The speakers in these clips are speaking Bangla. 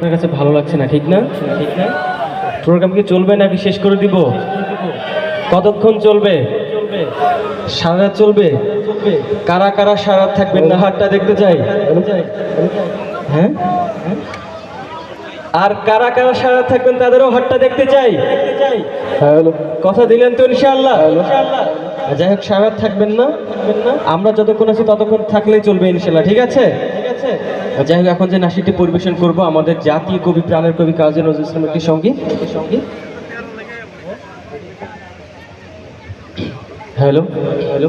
আপনার কাছে ভালো লাগছে না ঠিক না? ঠিক না প্রোগ্রাম কি চলবে নাকি শেষ করে দিব? কতক্ষণ চলবে? সারা রাত চলবে? কারা কারা সারা রাত থাকবেন না হাটটা দেখতে চাই? হ্যাঁ? আর কারা কারা সারা থাকবেন তাদেরও হাটটা দেখতে চাই? কথা দিলেন তো ইনশাআল্লাহ। যাই হোক সারা থাকবেন না। আমরা যতক্ষণ আছি ততক্ষণ থাকলেই চলবে ইনশাআল্লাহ ঠিক আছে? যাই হোক, এখন যে নাসিটি পরিবেশন করব, আমাদের জাতীয় কবি, প্রাণের কবি কাজী নজরুল ইসলাম একটি সংগীত হ্যালো হ্যালো।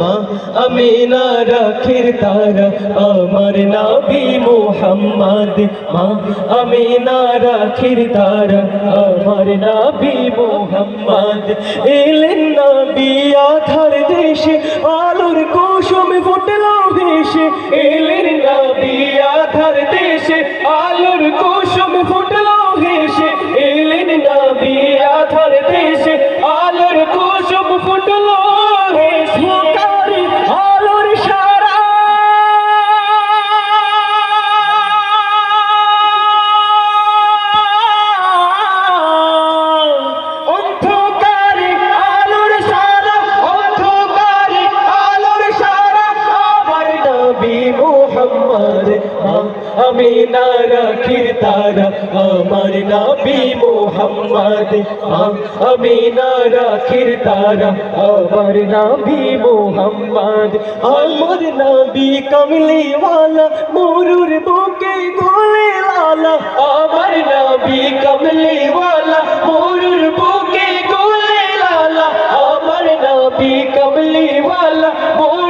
মোহাম্মদ আমি আমিনা রাখির তারা, আমার নাবি মোহাম্মদ মা, আমিনা রাখির তারা, আমার নাবি মোহাম্মদ। এলেন নাবি আধার দেশে, আলোর কুসুম ফুটল ভেসে। এলেন নবী মোহাম্মদ, আমি না রাখির তারা, আমার নবী মোহাম্মদ, আমি না রাখির তারা, আমার নবী মোহাম্মদ। আমার নবী কমলিওয়ালা, মরুর বুকে গোলে লালা। আমার নবী কমলিওয়ালা, মরুর বুকে গোলে লালা। আমার নবী কমলিওয়ালা, মরুর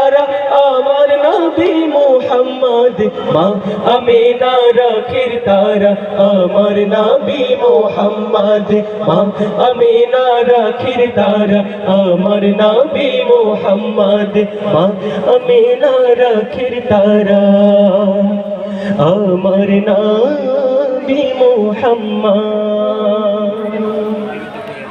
মোহাম্মদ মা আমি না তারা, আমার নবী মোহাম্মদ। মা আমি না তারা, আমার নবী মোহাম্মদ। মা আমি না তারা, আমার নবী মোহাম্মদ।